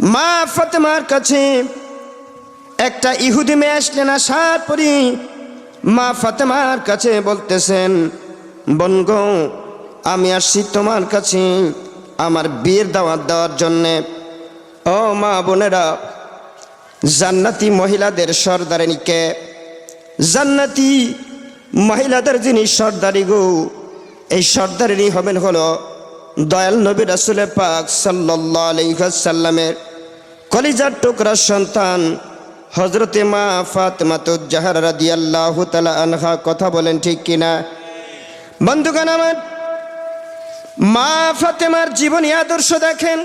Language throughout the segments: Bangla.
মা ফাতেমার কাছে একটা ইহুদি মেয়ে আসলেন আসার পরই মা ফাতেমার কাছে বলতেছেন বনগ আমি আসছি তোমার কাছে আমার বিয়ের দাওয়াত দেওয়ার জন্যে। ও মা বোনেরা, জান্নাতি মহিলাদের সর্দারিনীকে জান্নাতি মহিলাদের যিনি সর্দারি গো, এই সর্দারিনী হবেন হলো দয়াল নবী রাসুলের পাক সাল্লাহ আলহাসাল্লামের কলিজার টুকরা সন্তান হজরতে মা ফাতেমাতুজ্জাহার রাদি আল্লাহ আনহা কথা বলেন ঠিক কিনা? বন্ধুগণ আমার, মা ফাতেমার জীবনী আদর্শ দেখেন।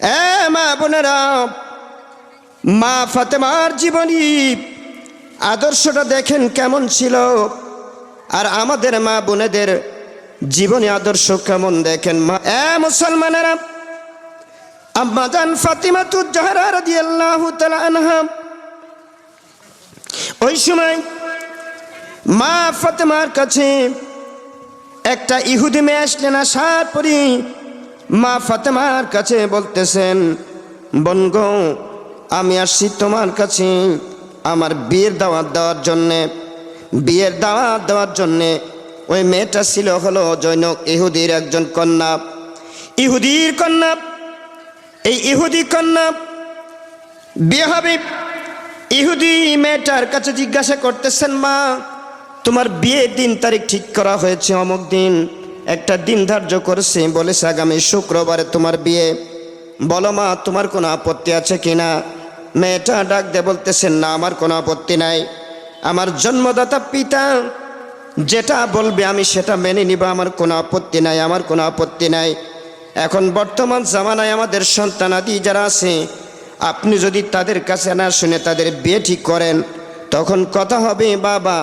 এ মা বোনেরা, মা ফাতেমার জীবনী আদর্শটা দেখেন কেমন ছিল? আর আমাদের মা বোনেদের জীবনী আদর্শ কেমন দেখেন মা? এ মুসলমানেরা আম্মাজান ফাতিমা তুজাহারা রাদিয়াল্লাহু তাআলা আনহা। ওই সময় মা ফাতেমার কাছে একটা ইহুদি মেয়ে আসলেন আসার পরই মা ফাতেমার কাছে বলতেছেন বনগ আমি আসছি তোমার কাছে আমার বিয়ের দাওয়াত দেওয়ার জন্যে। বিয়ের দাওয়াত দেওয়ার জন্যে ওই মেয়েটা ছিল হলো জৈনক ইহুদির একজন কন্যা। ইহুদির কন্যা এই ইহুদি কন্যা বিয়ে হবে। ইহুদি মেয়েটার কাছে জিজ্ঞাসা করতেছেন, মা, তোমার বিয়ের দিন তারিখ ঠিক করা হয়েছে অমুক দিন। একটা দিন ধার্য করেছে, বলেছে আগামী শুক্রবারে তোমার বিয়ে। বলো মা, তোমার কোনো আপত্তি আছে কি না? মেয়েটা ডাক দিয়ে বলতেছেন, না, আমার কোনো আপত্তি নাই। আমার জন্মদাতা পিতা যেটা বলবে আমি সেটা মেনে নিব, আমার কোনো আপত্তি নাই, আমার কোনো আপত্তি নাই। এখন বর্তমান জামানায় আমাদের সন্তানাদি যারা আছে, আপনি যদি তাদের কাছে না শুনে তাদের বিয়ে ঠিক করেন, তখন কথা হবে, বাবা,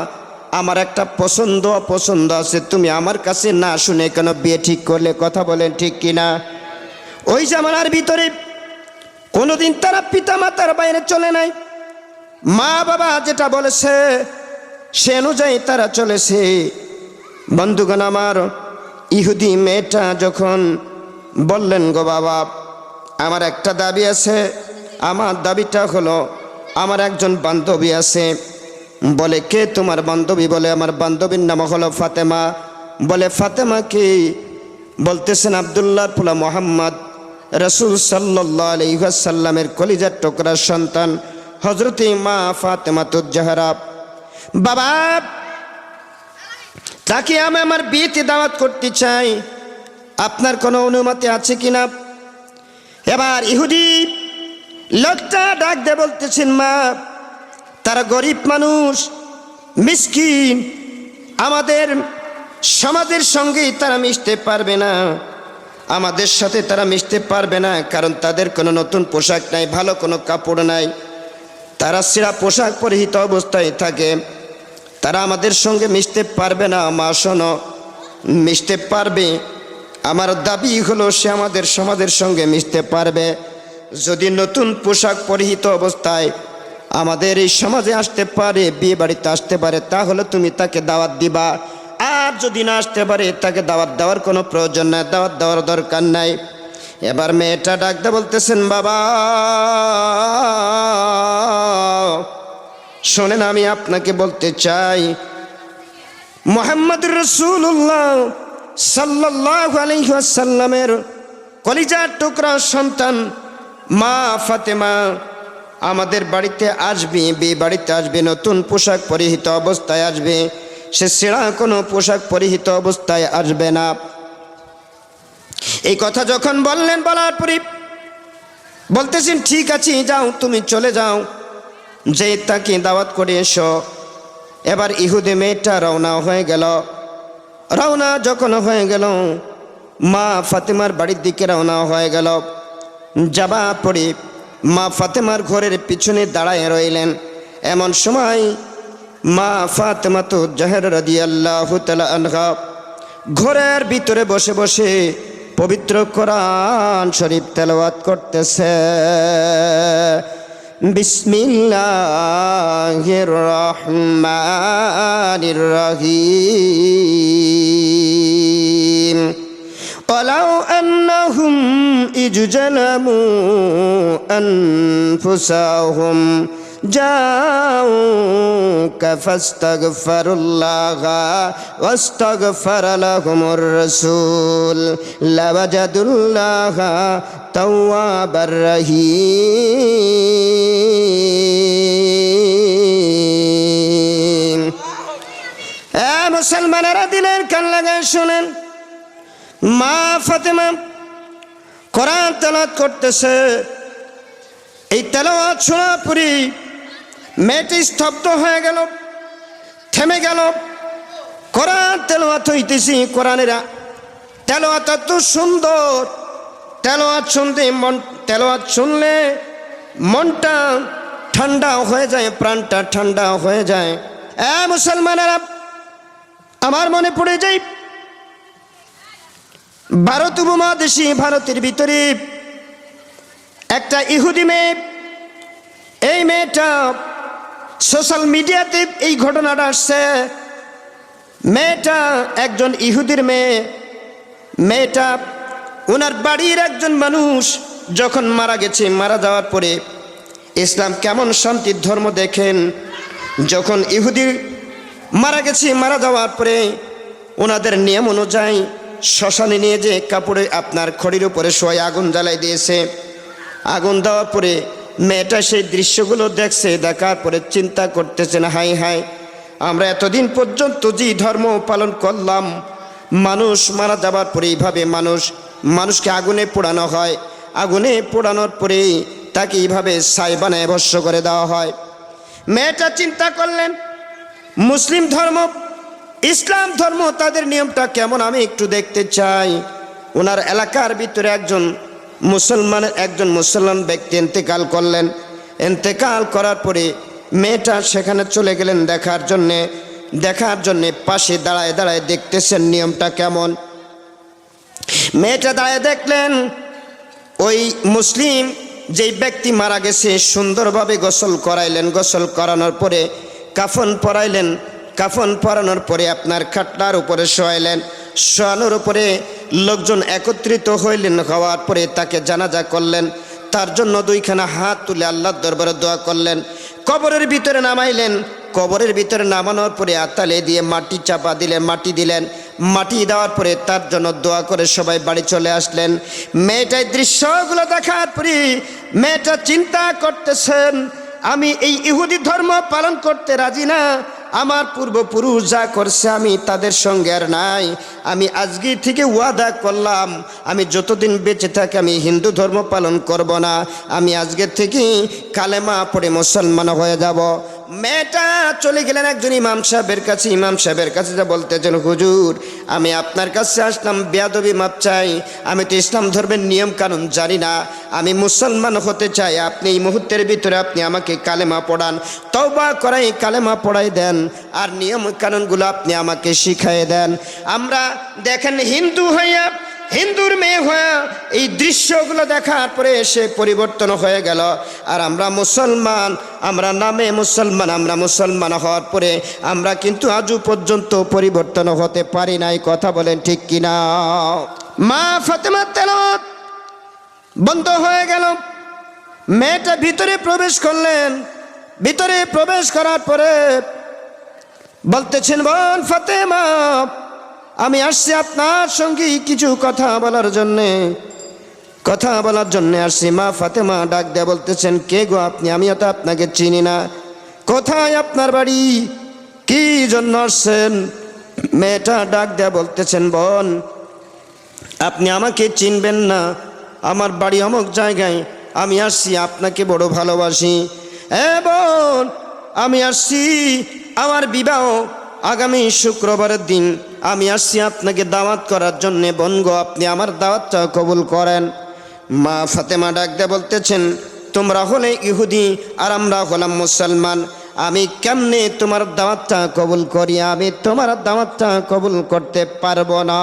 আমার একটা পছন্দ অপছন্দ আছে, তুমি আমার কাছে না শুনে কেন বিয়ে ঠিক করলে? কথা বলেন ঠিক কিনা? ওই জামানার ভিতরে কোনোদিন তারা পিতা মাতার বাইরে চলে নাই। মা বাবা যেটা বলেছে, সে অনুযায়ী তারা চলেছে। বন্ধুগণ, আমার ইহুদি মেয়েটা যখন বললেন, গো বাবা, আমার একটা দাবি আছে। আমার দাবিটা হলো, আমার একজন বান্ধবী আছে। বলে, কে তোমার বান্ধবী? বলে, আমার বান্ধবীর নাম হলো ফাতেমা। বলে, ফাতেমা কি? বলতেছেন, আবদুল্লাহ ফুলা মোহাম্মদ রসুল সাল্লাহ আলহাসাল্লামের কলিজার টোকরার সন্তান হজরত মা ফাতেমা তুজাহারা বাবা, তাকে আমি আমার বিয়েতে দাওয়াত করতে চাই। আপনার কোনো অনুমতি আছে কি না এবার ইহুদি লোকটা ডাক দে বলতেছেন, মা, তারা গরিব মানুষ, মিসকিন। আমাদের সমাজের সঙ্গেই তারা মিশতে পারবে না। আমাদের সাথে তারা মিশতে পারবে না, কারণ তাদের কোনো নতুন পোশাক নাই, ভালো কোনো কাপড় নাই। তারা সেরা পোশাক পরিহিত অবস্থায় থাকে। তারা আমাদের সঙ্গে মিশতে পারবে না, মা, শোনো। মিশতে পারবে। আমার দাবি হলো সে আমাদের সমাজের সঙ্গে মিশতে পারবে। যদি নতুন পোশাক পরিহিত অবস্থায় আমাদের এই সমাজে আসতে পারে বিয়ে বাড়িতে আসতে পারে, তাহলে তুমি তাকে দাওয়াত দিবা। আর যদি না আসতে পারে, তাকে দাওয়াত দেওয়ার কোনো প্রয়োজন নাই, দাওয়াত দেওয়ার দরকার নাই। এবার মেয়েটা ডাকতে বলতেছেন, বাবা, শোনেন, আমি আপনাকে বলতে চাই, মোহাম্মদ রসুল্লাহ সাল্লাহ আলহাসাল্লামের কলিজার টুকরা সন্তান মা ফাতেমা আমাদের বাড়িতে আসবে বিয়ে বাড়িতে আসবে, নতুন পোশাক পরিহিত অবস্থায় আসবে। সে সেরা কোনো পোশাক পরিহিত অবস্থায় আসবে না। এই কথা যখন বললেন, বলার পরে বলতেছেন, ঠিক আছে, যাও, তুমি চলে যাও। যে তাকে দাওয়াত করে এসো। এবার ইহুদে মেয়েটা রওনা হয়ে গেল। রওনা যখন হয়ে গেল, মা ফাতেমার বাড়ির দিকে রওনা হয়ে গেল। যাবা পরে মা ফাতেমার ঘরের পিছনে দাঁড়ায় রইলেন। এমন সময় মা ফাতেমা তো জাহের রাদি আল্লাহ ঘরের ভিতরে বসে বসে পবিত্র কোরআন শরীফ তেলাওয়াত করতেছে। بسم الله الرحمن الرحيم ولو أنهم اجتنبوا أنفسهم جاءوك فاستغفروا الله واستغفر لهم الرسول لوجدوا الله توابا رحيم এ মুসলমানেরা দিলেন কান লাগায় শোনেন মা ফাতেমা কোরআন তেলাত করতেছে এই তেলাওয়াত শোনা পরি মেয়েটি স্তব্ধ হয়ে গেল থেমে গেল কোরআন তেলাওয়াত হইতেছি কোরআনের তেলাওয়াত এত সুন্দর তেলাওয়াত শুনতে মন তেলাওয়াত শুনলে মনটা ঠান্ডা হয়ে যায়, প্রাণটা ঠান্ডা হয়ে যায়। এ মুসলমানেরা, আমার মনে পড়ে যায় ভারত উপমহাদেশী, ভারতের ভিতরে একটা ইহুদি মেয়ে, এই মেয়েটা সোশ্যাল মিডিয়াতে এই ঘটনাটা আসছে। মেয়েটা একজন ইহুদির মেয়ে, মেয়েটা ওনার বাড়ির একজন মানুষ যখন মারা গেছে, মারা যাওয়ার পরে ইসলাম কেমন শান্তির ধর্ম দেখেন? যখন ইহুদি মারা গেছে, মারা যাওয়ার পরে ওনাদের নিয়ম অনুযায়ী শ্মশানে নিয়ে যে কাপড়ে আপনার খড়ির উপরে শোয় আগুন জ্বালাই দিয়েছে। আগুন দেওয়ার পরে মেয়েটা সেই দৃশ্যগুলো দেখছে, দেখার পরে চিন্তা করতেছেন হাই হাই আমরা এতদিন পর্যন্ত যে ধর্ম পালন করলাম, মানুষ মারা যাবার পরে এইভাবে মানুষ মানুষকে আগুনে পোড়ানো হয়। আগুনে পোড়ানোর পরে তাকে এইভাবে ছাই বানায় বর্ষ করে দেওয়া হয়। মেয়েটা চিন্তা করলেন, মুসলিম ধর্ম, ইসলাম ধর্ম, তাদের নিয়মটা কেমন? আমি একটু দেখতে চাই। ওনার এলাকার ভিতরে একজন মুসলমানের একজন মুসলমান ব্যক্তি এন্তেকাল করলেন। এন্তেকাল করার পরে মেয়েটা সেখানে চলে গেলেন দেখার জন্যে। দেখার জন্যে পাশে দাঁড়ায় দাঁড়ায় দেখতেছেন নিয়মটা কেমন। মেয়েটা দাঁড়ায় দেখলেন, ওই মুসলিম যেই ব্যক্তি মারা গেছে, সুন্দরভাবে গোসল করাইলেন। গোসল করানোর পরে কাফন পরাইলেন। কাফন পরানোর পরে আপনার খাটলার উপরে শোয়াইলেন। শোয়ানোর উপরে লোকজন একত্রিত হইলেন, হওয়ার পরে তাকে জানাজা করলেন। তার জন্য দুইখানা হাত তুলে আল্লাহর দরবারে দোয়া করলেন। কবরের ভিতরে নামাইলেন। কবরের ভিতরে নামানোর পরে আতালে দিয়ে মাটি চাপা দিলেন, মাটি দিলেন। মাটি দেওয়ার পরে তার জন্য দোয়া করে সবাই বাড়ি চলে আসলেন। মেয়েটাই দৃশ্যগুলো দেখার পরে মেয়েটা চিন্তা করতেছেন, আমি এই ইহুদি ধর্ম পালন করতে রাজি না, আমার পূর্বপুরুষ যা করছে আমি তাদের সঙ্গে আর নাই। আমি আজকে থেকে ওয়াদা করলাম, আমি যতদিন বেঁচে থাকি আমি হিন্দু ধর্ম পালন করব না, আমি আজকের থেকে কালেমা পড়ে মুসলমান হয়ে যাব। মেয়েটা চলে গেলেন একজন ইমাম সাহেবের কাছে। ইমাম সাহেবের কাছে যা বলতেছেন, হুজুর, আমি আপনার কাছে আসলাম, বেয়াদবি মাপ চাই। আমি তো ইসলাম ধর্মের নিয়ম কানুন জানি না। আমি মুসলমান হতে চাই। আপনি এই মুহূর্তের ভিতরে আপনি আমাকে কালেমা পড়ান। তওবা করাই, কালেমা পড়াই দেন। আর নিয়ম কানুনগুলো আপনি আমাকে শিখাই দেন। আমরা দেখেন হিন্দু হইয়া হিন্দুর মেয়ে হয়ে এই দৃশ্যগুলো দেখার পরে সে পরিবর্তন হয়ে গেল। আর আমরা মুসলমান, আমরা নামে মুসলমান, আমরা মুসলমান হওয়ার পরে আমরা কিন্তু আজও পর্যন্ত পরিবর্তন হতে পারি নাই। কথা বলেন ঠিক কিনা? মা ফাতেমা তেলত বন্ধ হয়ে গেল। মেয়েটা ভিতরে প্রবেশ করলেন। ভিতরে প্রবেশ করার পরে বলতেছেন বল ফাতেমা আমি আসছি আপনার সঙ্গে কিছু কথা বলার জন্যে। কথা বলার জন্য আসছি। মা ফাতেমা ডাক দেয়া বলতেছেন, কে গো আপনি? আমিও তো আপনাকে চিনি না। কোথায় আপনার বাড়ি? কি জন্য আসছেন? মেয়েটা ডাক দেয়া বলতেছেন, বোন, আপনি আমাকে চিনবেন না। আমার বাড়ি অমুক জায়গায়। আমি আসছি, আপনাকে বড় ভালোবাসি। এ বোন, আমি আসছি। আমার বিবাহ আগামী শুক্রবারের দিন। আমি আসছি আপনাকে দাওয়াত করার জন্যে। বনগো, আপনি আমার দাওয়াতটা কবুল করেন। মা ফাতেমা ডাক দিয়ে বলতেছেন, তোমরা হলে ইহুদি আর আমরা হলাম মুসলমান। আমি কেমনে তোমার দাওয়াতটা কবুল করি? আমি তোমার দাওয়াতটা কবুল করতে পারব না।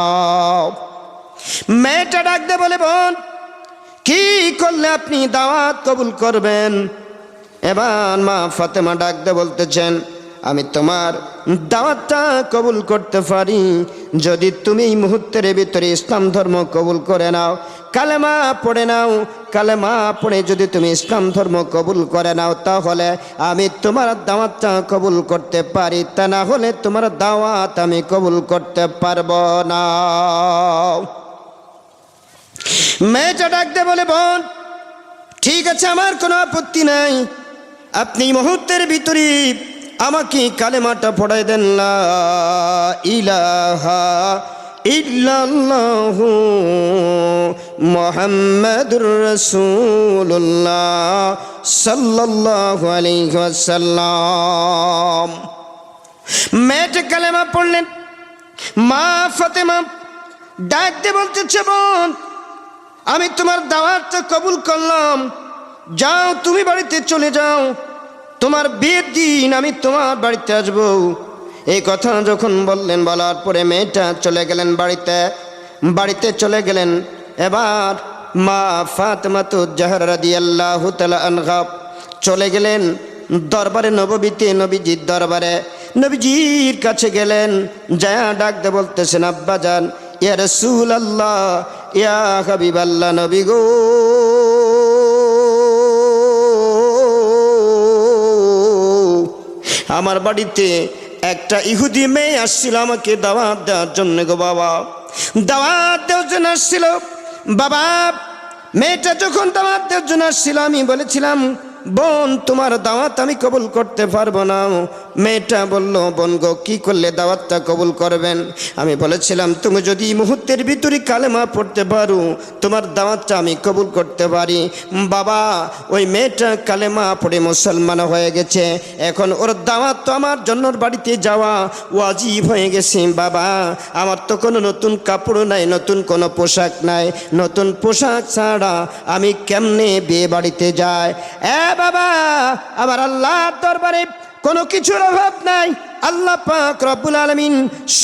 মেয়েটা ডাক দে বলে, বোন, কি করলে আপনি দাওয়াত কবুল করবেন? এবার মা ফাতেমা ডাক দে বলতেছেন আমি তোমার দাওয়াতটা কবুল করতে পারি। যদি তুমি এই মুহূর্তের ভিতরে ইসলাম ধর্ম কবুল করে নাও, কালেমা পড়ে নাও, কালেমা পড়ে যদি তুমি ইসলাম ধর্ম কবুল করে নাও, তাহলে আমি তোমার দাওয়াতটা কবুল করতে পারি। তা না হলে তোমার দাওয়াত আমি কবুল করতে পারব না। মেয়েটা ডাকতে বলে, বোন, ঠিক আছে, আমার কোনো আপত্তি নাই। আপনি মুহূর্তের ভিতরে আমাকে কালেমাটা পড়াই দেন, লা ইলাহা ইল্লাল্লাহু মুহাম্মাদুর রাসূলুল্লাহ সাল্লাল্লাহু আলাইহি ওয়াসাল্লাম। মেয়েটা কালেমা পড়লেন, মা ফাতেমা ডাক দিয়ে বলতেছে বোন, আমি তোমার দাওয়াতটা কবুল করলাম। যাও, তুমি বাড়িতে চলে যাও। তোমার বিয়ের দিন, আমি তোমার বাড়িতে আসব। এই কথা যখন বললেন, বলার পরে মেয়েটা চলে গেলেন বাড়িতে। বাড়িতে চলে গেলেন। এবার মা ফাতেমা তো জাহরা দি আল্লাহ আনগাব চলে গেলেন দরবারে, নববীতে, নবীজির দরবারে। নবীজির কাছে গেলেন জায়া ডাকতে বলতেছেন, আব্বা যান ইয়া রসুল আল্লাহ ইয়া হাবিব আল্লাহ নবী গো। আমার বাড়িতে একটা ইহুদি মেয়ে আসছিল আমাকে দাওয়াত দেওয়ার জন্য গো বাবা। দাওয়াত দেওয়ার জন্য আসছিল। বাবা, মেয়েটা যখন দাওয়াত দেওয়ার জন্য আসছিল, আমি বলেছিলাম, বোন, তোমার দাওয়াত আমি কবুল করতে পারব না। মেয়েটা বলল, বোন গো, কী করলে দাওয়াতটা কবুল করবেন? আমি বলেছিলাম, তুমি যদি মুহূর্তের ভিতরে কালেমা পড়তে পারো, তোমার দাওয়াতটা আমি কবুল করতে পারি। বাবা, ওই মেয়েটা কালেমা পড়ে মুসলমান হয়ে গেছে। এখন ওর দাওয়াত তো আমার জন্য বাড়িতে যাওয়া ওয়াজিব হয়ে গেছে। বাবা, আমার তো কোনো নতুন কাপড় নাই, নতুন কোনো পোশাক নাই। নতুন পোশাক ছাড়া আমি কেমনে বিয়ে বাড়িতে যাই? এ বাবা, আমার আল্লাহ দরবারে কোনো কিছুর অভাব নাই। আল্লাহ পাক রব্বুল আলমিন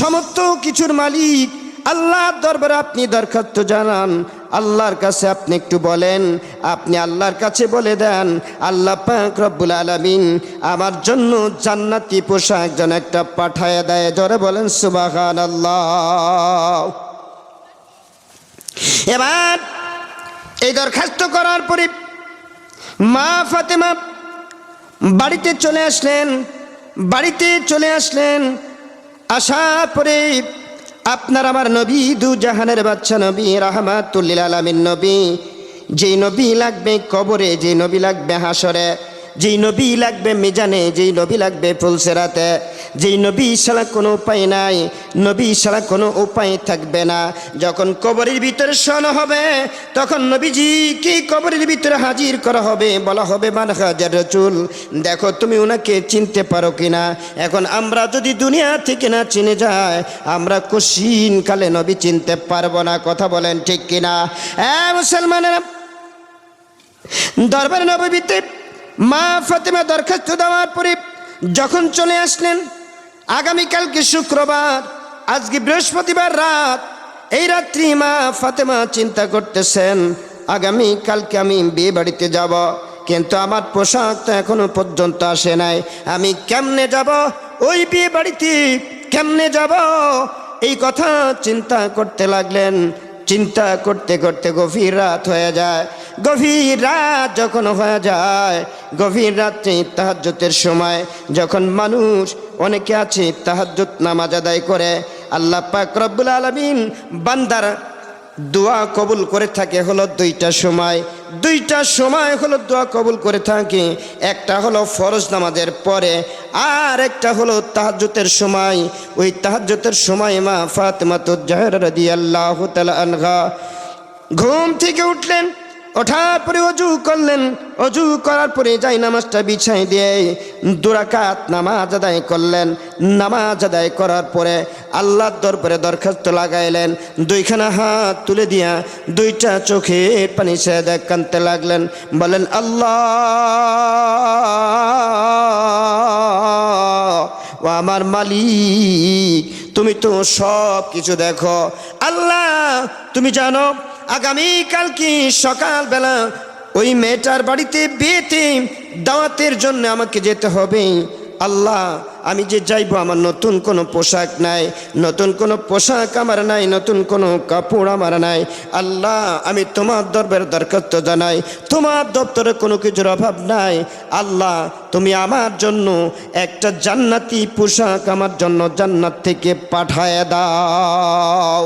সমস্ত কিছুর মালিক। আল্লাহর দরবারে আপনি দরখাস্ত জানান। আল্লাহর কাছে আপনি একটু বলেন। আপনি আল্লাহর কাছে বলে দেন, আল্লাহ পাক রব্বুল আলমিন আমার জন্য জান্নাতি পোশাক যেন একটা পাঠায় দেয়। জরে বলেন সুবাহান আল্লাহ এবার এই দরখাস্ত করার পরে মা ফাতেমা বাড়িতে চলে আসলেন, বাড়িতে চলে আসলেন। আসার পরে আপনার আমার নবী, দু জাহানের বাচ্চা নবী রাহমাতুল্লিল আলমিন নবী যে নবী লাগবে কবরে যে নবী লাগবে হাসরে যেই নবী লাগবে মিজানে, যেই নবী লাগবে ফুলসেরাতে যেই নবী ছাড়া কোনো উপায় নাই, নবী ছাড়া কোনো উপায় থাকবে না। যখন কবরের ভিতরে শোন হবে, তখন নবীজি কি কবরের ভিতরে হাজির করা হবে? বলা হবে, মান হাজার রচুল দেখো, তুমি ওনাকে চিনতে পারো কিনা? এখন আমরা যদি দুনিয়া থেকে না চিনে যায় আমরা কশিন কালে নবী চিনতে পারব না। কথা বলেন ঠিক কিনা? হ্যাঁ মুসলমানেরা, দরবার নবীতে মা ফাতেমা দরখাস্ত দেওয়ার পরে যখন চলে আসলেন, আগামীকালকে শুক্রবার, আজকে বৃহস্পতিবার রাত, এই রাত্রি মা ফাতেমা চিন্তা করতেছেন আগামী কালকে আমি বিয়ে বাড়িতে যাব, কিন্তু আমার পোশাক তো এখনও পর্যন্ত আসে নাই, আমি কেমনে যাব, ওই বিয়ে বাড়িতে কেমনে যাব? এই কথা চিন্তা করতে লাগলেন, চিন্তা করতে করতে গভীর রাত হয়ে যায় গভীর রাত যখন হয়ে যায়, গভীর রাত্রে তাহাজ্যতের সময় যখন মানুষ অনেকে আছে তাহাজ্জত নামাজ আদায় করে, আল্লাহ পাক রব্বুল আলমিন বান্দার দোয়া কবুল করে থাকে হলো দুইটা সময়। দুইটা সময় হলো দোয়া কবুল করে থাকে, একটা হলো ফরজ নামাজের পরে আর একটা হলো তাহাজ্জুতের সময়। ওই তাহাজ্জুতের সময় মা ফাতেমা তো জাহের রাদি আনহা ঘুম থেকে উঠলেন ওঠার পরে অজু করলেন। অজু করার পরে যাই নামাজটা বিছাই দিয়ে দুরাকাত নামাজ আদায় করলেন। নামাজ আদায় করার পরে আল্লাহর দরবারে দরখাস্ত লাগাইলেন। দুইখানা হাত তুলে দিয়া দুইটা চোখে পানি সেদে কানতে লাগলেন। বলেন, আল্লাহ ও আমার মালিক, তুমি তো সব কিছু দেখো। আল্লাহ, তুমি জানো আগামীকাল কি সকালবেলা ওই মেয়েটার বাড়িতে বিয়েতে দাওয়াতের জন্য আমাকে যেতে হবে। আল্লাহ, আমি যে যাইবো আমার নতুন কোনো পোশাক নাই, নতুন কোনো পোশাক আমার নাই, নতুন কোনো কাপড় আমার নাই। আল্লাহ, আমি তোমার দরবারে দরখাস্ত জানাই, তোমার দপ্তরে কোনো কিছুর অভাব নাই। আল্লাহ, তুমি আমার জন্য একটা জান্নাতি পোশাক আমার জন্য জান্নাত থেকে পাঠায় দাও।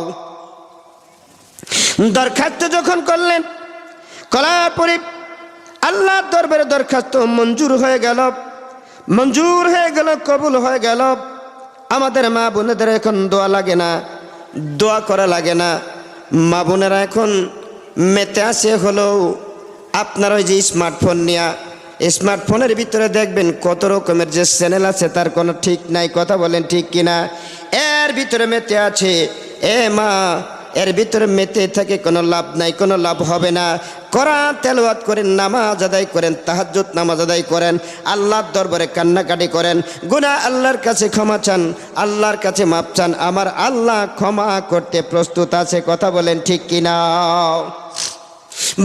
দরখাস্ত যখন করলেন, করার পরে আল্লাহর দরবারে দরখাস্ত মঞ্জুর হয়ে গেল। মঞ্জুর হয়ে গেল, কবুল হয়ে গেল। আমাদের মা বোনেদের এখন দোয়া লাগে না, দোয়া করা লাগে না। মা বোনেরা এখন মেতে আসে হলো আপনার ওই যে স্মার্টফোন নিয়ে, স্মার্টফোনের ভিতরে দেখবেন কত রকমের যে চ্যানেল আছে, তার কোনো ঠিক নাই, কথা বলেন ঠিক কিনা। এর ভিতরে মেতে আছে, এ মা এর ভিতরে মেতে থাকে কোনো লাভ নাই, কোনো লাভ হবে না। কোরআন তেলাওয়াত করেন, নামাজ আদায় করেন, তাহাজ্জুদ নামাজ আদায় করেন, আল্লাহর দরবারে কান্নাকাটি করেন। গুনাহ আল্লাহর কাছে ক্ষমা চান, আল্লাহর কাছে মাপ চান। আমার আল্লাহ ক্ষমা করতে প্রস্তুত আছে, কথা বলেন ঠিক কিনা?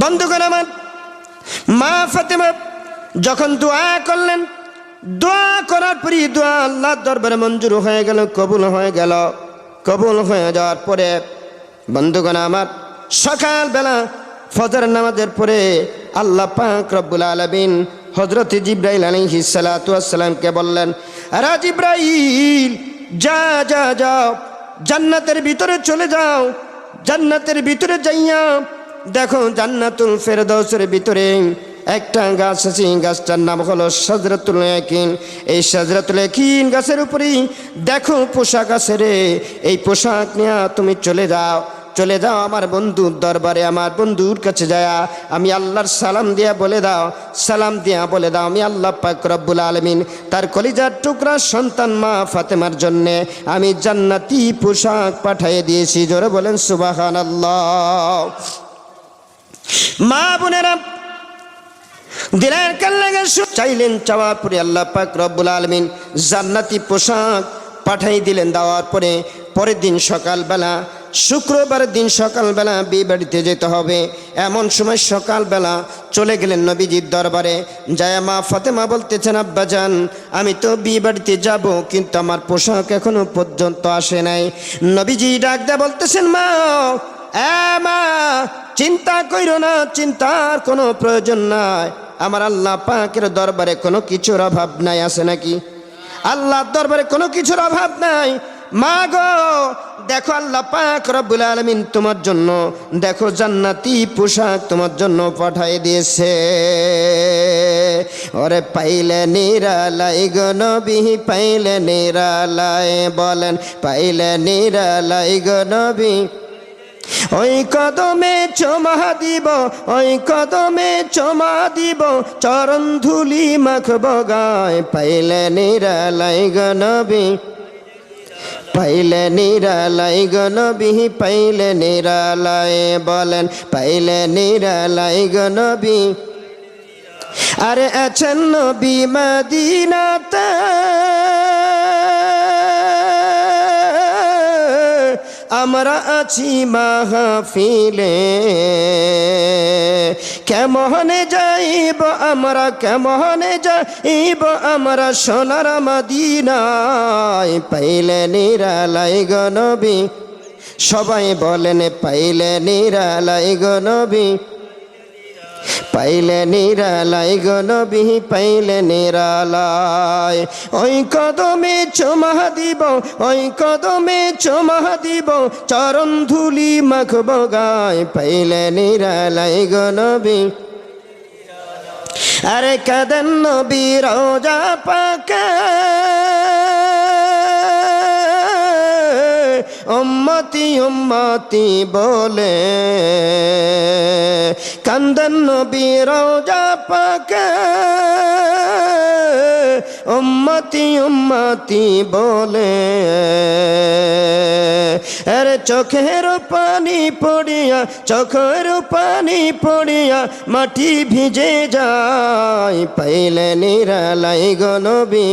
বন্ধুগণ আমার, মা ফাতেমা যখন দোয়া করলেন, দোয়া করার পরই দোয়া আল্লাহর দরবারে মঞ্জুর হয়ে গেল, কবুল হয়ে গেল। কবুল হয়ে যাওয়ার পরে বন্ধুগণ আমার, সকালবেলা ফজর নামাজের পরে আল্লাহ পাক রব্বুল আলমিন হজরত জিব্রাইল আলহি সালাতামকে বললেন রা জিব্রাইল, যা যা, যাও, জান্নাতের ভিতরে চলে যাও, জান্নাতের ভিতরে যাইয়া দেখো জান্নাতুল ফেরদৌসের ভিতরে একটা গাছ আছে গাছটার নাম হলো সাজরাতুল একিন এই সাজরাতুল একিন গাছের উপরেই দেখো পোশাক আছে রে, এই পোশাক নিয়ে তুমি চলে যাও। চলে যাও আমার বন্ধুর দরবারে, আমার বন্ধুর কাছে যায় আমি আল্লাহর সালাম দিয়া বলে দাও, সালাম দিয়া বলে দাও আমি আল্লাহ পাক রব্বুল আলমিন। তার কলিজার টুকরা সন্তান মা ফাতেমার জন্যে আমি জান্নাতি পোশাক পাঠিয়ে দিয়েছি। জোরে বলেন সুবাহান আল্লাহ মা বোনেরা, দিলের কাল্লাগে চাইলেন চাওয়ার পরে আল্লাহ পাক রব্বুল আলমিন জান্নাতি পোশাক পাঠাই দিলেন। দেওয়ার পরে পরের দিন সকালবেলা শুক্রবার দিন সকালবেলা বিয়ে বাড়িতে যেতে হবে। এমন সময় সকালবেলা চলে গেলেন নবীজির দরবারে। জায়া মা ফাতেমা বলতেছেন আব্বাজান আমি তো বিয়ে বাড়িতে যাব, কিন্তু আমার পোশাক এখনও পর্যন্ত আসে নাই। নবীজি ডাক দেয়া বলতেছেন, মা মা, চিন্তা কইরো না, চিন্তার কোনো প্রয়োজন নাই। আমার আল্লাহ পাকের দরবারে কোনো কিছুর অভাব নাই, আছে নাকি? আল্লাহর দরবারে কোনো কিছুর অভাব নাই। মা গো দেখো আল্লাহ পাক রব্বুল আলমিন তোমার জন্য, দেখো জান্নাতি পোশাক তোমার জন্য পাঠাই দিয়েছে। ওরে পাইলে নিরালাই গো নবী, পাইলে নিরালাই বলেন, পাইলে নিরালাই গো নবী। ওই কদমে চমা দিব, ওই কদমে চমা দিব, চরণ ধুলি মাখব গায়, পাইলে নিরালাই গনবি পাইলে নিরালাই গনবি পাইলে নিরালাই বলেন পাইলে নিরালাই গনবি। আরে আছেন নবী মদিনাতে। আমরা আছি মাহফিলে। কেমনে যাইব আমরা, কেমনে যাইব আমরা সোনার মদিনায়? পাইলে নিরালাই গনবী সবাই বলেন, পাইলে নিরালাই গনবী পাইলে নিরালাই গনবি পাইলে নিরালাই ওই কদমে চমা দিব, ওই কদমে চমা দিব, চরণ ধুলি মাখব গায়, পাইলে নিরালাই গনবি আরে কদন নবী, রোজা পাকা। উম্মতি উম্মতি বলে। কান্দন নবী রোজা পাকে। উম্মতি উম্মতি বলে। আরে চোখের পানি পড়িয়া, চোখের পানি পড়িয়া মাটি ভিজে যায়। পাইলে নিরালাই গনবী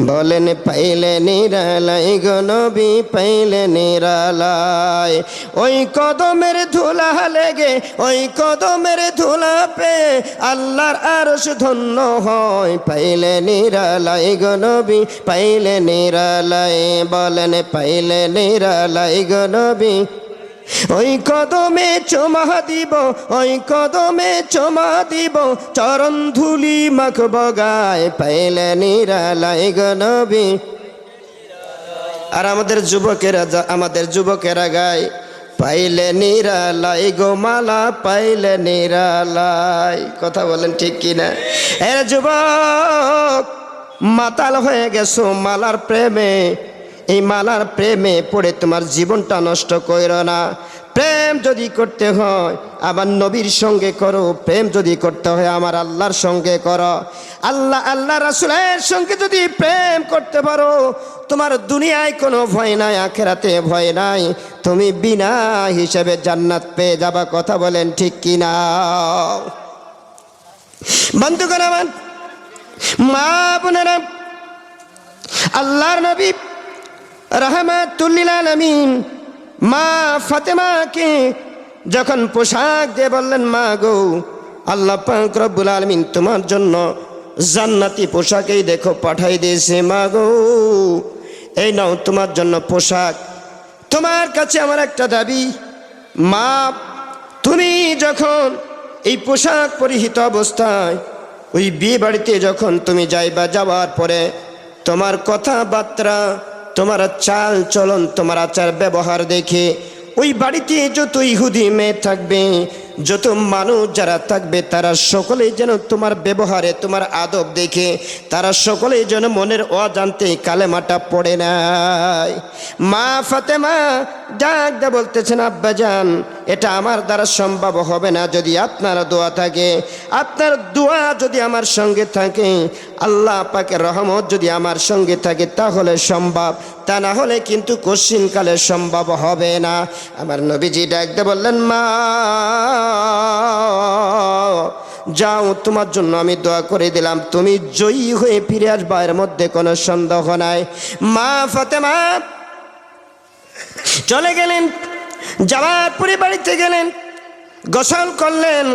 বলেন পাইলে নিরালাই গো নবী, পাইলে নিরালাই। ওই কদমের ধুলা লেগে, ওই কদমের ধুলা পে আল্লাহর আরশ ধন্য হয়। পাইলে নিরালাই গো নবী, পাইলে নিরালাই। বলেন পাইলে নিরালাই গো নবী ওই কদমে চমা দিব, ওই কদমে চমা দিব। চরণ ধুলি মাখ বগায় পাইলে নিরালাই গনবি আর আমাদের যুবকেরা আমাদের যুবকেরা গায়, পাইলে নিরালাই গো মালা, পাইলে নিরালাই কথা বলেন ঠিক কিনা? এর যুবক, মাতাল হয়ে গেছো মালার প্রেমে। এই মালার প্রেমে পড়ে তোমার জীবনটা নষ্ট কইর না। প্রেম যদি করতে হয় আমার নবীর সঙ্গে করো। প্রেম যদি করতে হয়, আমার আল্লাহর সঙ্গে করো। আল্লাহ আল্লাহ রাসুলের সঙ্গে যদি প্রেম করতে পারো, তোমার দুনিয়ায় কোনো ভয় নাই, আখেরাতে ভয় নাই। তুমি বিনা হিসেবে জান্নাত পেয়ে যাবা, কথা বলেন ঠিক কিনা? বন্ধুগণ আমার, মা বোনেরা, আল্লাহর নবী রহমাতুল্লিল মা ফাতেমাকে যখন পোশাক দিয়ে বললেন, মা গো, আল্লাহ রব্বুল আলমিন তোমার জন্য জান্নাতি পোশাকেই দেখো, পাঠাই দিয়েছে। মা গো, এই নাও তোমার জন্য পোশাক। তোমার কাছে আমার একটা দাবি, মা, তুমি যখন এই পোশাক পরিহিত অবস্থায় ওই বিয়ে বাড়িতে যখন তুমি যাইবা, যাওয়ার পরে তোমার কথাবার্তা তোমার চাল চলন তোমার আচার ব্যবহার দেখে। ওই বাড়িতে যত ইহুদি মেয়ে থাকবে যত মানুষ যারা থাকবে, তারা সকলেই যেন তোমার ব্যবহারে, তোমার আদব দেখে, তারা সকলেই যেন মনের অজান্তে কালেমাটা পড়ে নাই। মা ফাতেমা ডাক দা বলতেছেন আব্বাজান, এটা আমার দ্বারা সম্ভব হবে না যদি আপনার দোয়া থাকে। আপনার দোয়া যদি আমার সঙ্গে থাকে, আল্লাহ পাকের রহমত যদি আমার সঙ্গে থাকে, তাহলে সম্ভব। তা না হলে কিন্তু কশ্চিনকালে সম্ভব হবে না। আমার নবীজি ডাকতে বললেন, মা যাও, তোমার জন্য আমি দোয়া করে দিলাম। তুমি জয়ী হয়ে ফিরে আসবা, এর মধ্যে কোনো সন্দেহ নাই। মা ফাতেমা চলে গেলেন যাওয়ার পরে বাড়িতে গেলেন, গোসল করলেন,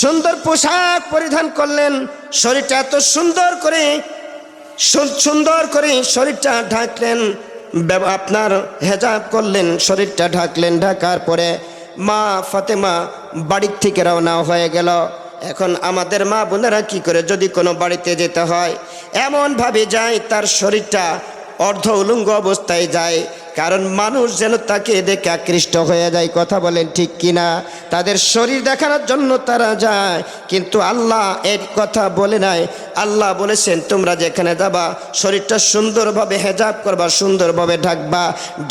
সুন্দর পোশাক পরিধান করলেন, শরীরটা এত সুন্দর করে সুন্দর করে শরীরটা ঢাকলেন আপনার হেজাব করলেন, শরীরটা ঢাকলেন, ঢাকার পরে মা ফাতেমা বাড়ির থেকে রওনা হয়ে গেল। এখন আমাদের মা বোনেরা কি করে যদি কোনো বাড়িতে যেতে হয়? এমনভাবে যায়, তার শরীরটা অর্ধ উলঙ্গ অবস্থায় যায়। কারণ মানুষ যেন তাকে দেখে আকৃষ্ট হয়ে যায়, কথা বলেন ঠিক কিনা? তাদের শরীর দেখানোর জন্য তারা যায়, কিন্তু আল্লাহ এর কথা বলে নাই। আল্লাহ বলেছেন, তোমরা যেখানে যাবা, শরীরটা সুন্দরভাবে হেজাব করবা, সুন্দরভাবে ঢাকবা।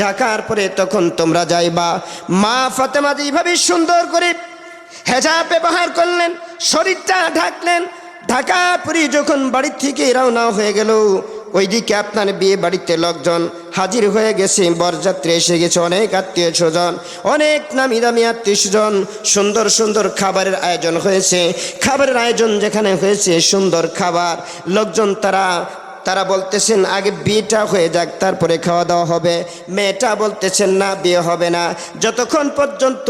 ঢাকার পরে তখন তোমরা যাইবা। মা ফাতেমা এইভাবে সুন্দর করে হেজাব ব্যবহার করলেন, শরীরটা ঢাকলেন ঢাকা পরে যখন বাড়ি থেকে রওনা হয়ে গেল ওইদিকে আপনার বিয়ে বাড়িতে লোকজন হাজির হয়ে গেছে, বরযাত্রী এসে গেছে, অনেক আত্মীয় স্বজন, অনেক নামি দামি আত্মীয় স্বজন। সুন্দর সুন্দর খাবারের আয়োজন হয়েছে। খাবারের আয়োজন যেখানে হয়েছে, সুন্দর খাবার। লোকজন তারা তারা বলতেছেন, আগে বিয়েটা হয়ে যাক, তারপরে খাওয়া দাওয়া হবে। মেয়েটা বলতেছেন, না, বিয়ে হবে না। যতক্ষণ পর্যন্ত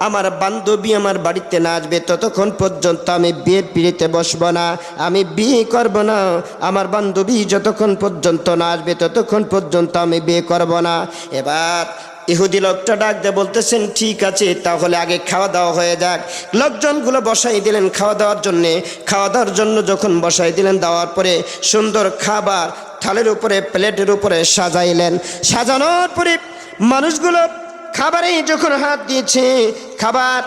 আমার বান্ধবী আমার বাড়িতে না আসবে, ততক্ষণ পর্যন্ত আমি বিয়ের পিড়িতে বসব না। আমি বিয়ে করব না। আমার বান্ধবী যতক্ষণ পর্যন্ত না আসবে, ততক্ষণ পর্যন্ত আমি বিয়ে করব না। এবার ইহুদি লোকটা ডাক দিয়ে বলতেছেন, ঠিক আছে, তাহলে আগে খাওয়া দাওয়া হয়ে যাক। লোকজনগুলো বসাই দিলেন খাওয়া দাওয়ার জন্যে। খাওয়া দাওয়ার জন্য যখন বসাই দিলেন, দেওয়ার পরে সুন্দর খাবার থালের উপরে, প্লেটের উপরে সাজাইলেন। সাজানোর পরে মানুষগুলো খাবারে যখন হাত দিয়েছে, খাবার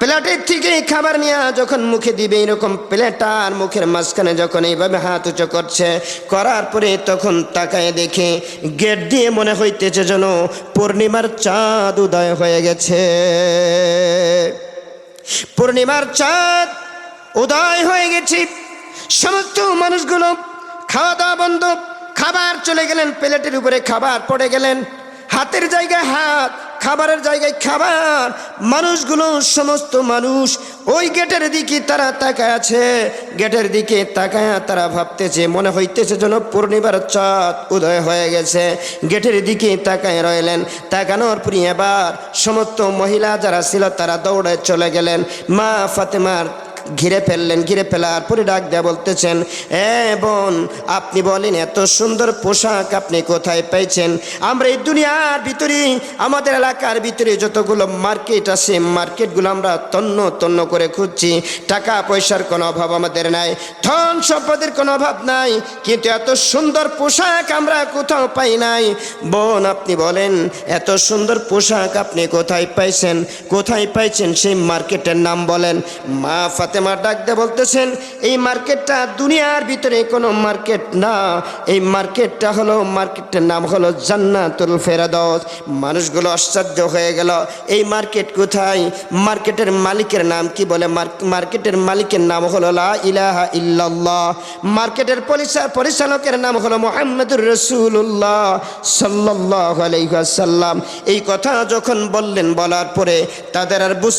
প্লেটের থেকে খাবার নিয়ে যখন মুখে দিবে এরকম প্লেটটা আর মুখের মাঝখানে যখন এইভাবে হাত উঁচু করছে, করার পরে তখন তাকায় দেখে গেট দিয়ে মনে হইতেছে যেন পূর্ণিমার চাঁদ উদয় হয়ে গেছে। পূর্ণিমার চাঁদ উদয় হয়ে গেছে। সমস্ত মানুষগুলো খাওয়া দাওয়া বন্ধ, খাবার চলে গেলেন, প্লেটের উপরে খাবার পড়ে গেলেন। হাতের জায়গায় হাত খাবারের জায়গায় খাবার। মানুষগুলো, সমস্ত মানুষ ওই গেটের দিকে তারা তাকায় আছে। গেটের দিকে তাকায় তারা ভাবতেছে, মনে হইতেছে যেন পূর্ণিমার চাঁদ উদয় হয়ে গেছে। গেটের দিকে তাকায় রইলেন। তাকানোর পরে এবার সমস্ত মহিলা যারা ছিল তারা দৌড়ে চলে গেলেন। মা ফাতেমার ঘিরে ফেললেন, ঘিরে ফেলার পরে ডাক দেয়া বলতেছেন, এ বোন, আপনি বলেন এত সুন্দর পোশাক আপনি কোথায় পেয়েছেন আমরা এই দুনিয়ার ভিতরে, আমাদের এলাকার ভিতরে যতগুলো মার্কেট আছে মার্কেটগুলো আমরা তন্ন তন্ন করে খুঁজছি। টাকা পয়সার কোনো অভাব আমাদের নাই, ধন সম্পদের কোনো অভাব নাই, কিন্তু এত সুন্দর পোশাক আমরা কোথাও পাই নাই। বোন, আপনি বলেন, এত সুন্দর পোশাক আপনি কোথায় পাইছেন? কোথায় পাইছেন সেই মার্কেটের নাম বলেন, মা ফাতেমা ডাক দিয়ে বলতেছেন, এই মার্কেটটা দুনিয়ার ভিতরে কোনো মার্কেট না। এই মার্কেটটা হলো মার্কেটের নাম হলো জান্নাতুল ফেরাদত মানুষগুলো আশ্চর্য হয়ে গেল, এই মার্কেট কোথায়? মার্কেটের মালিকের নাম কি বলে? মার্কেটের মালিকের নাম হলো লা ইলাহা ইল্লাল্লাহ। মার্কেটের পরিচা- পরিচালকের নাম হলো মোহাম্মদুর রসুল্লাহ সাল্লাহ আলাইসাল্লাম এই কথা যখন বললেন, বলার পরে তাদের আর বুঝ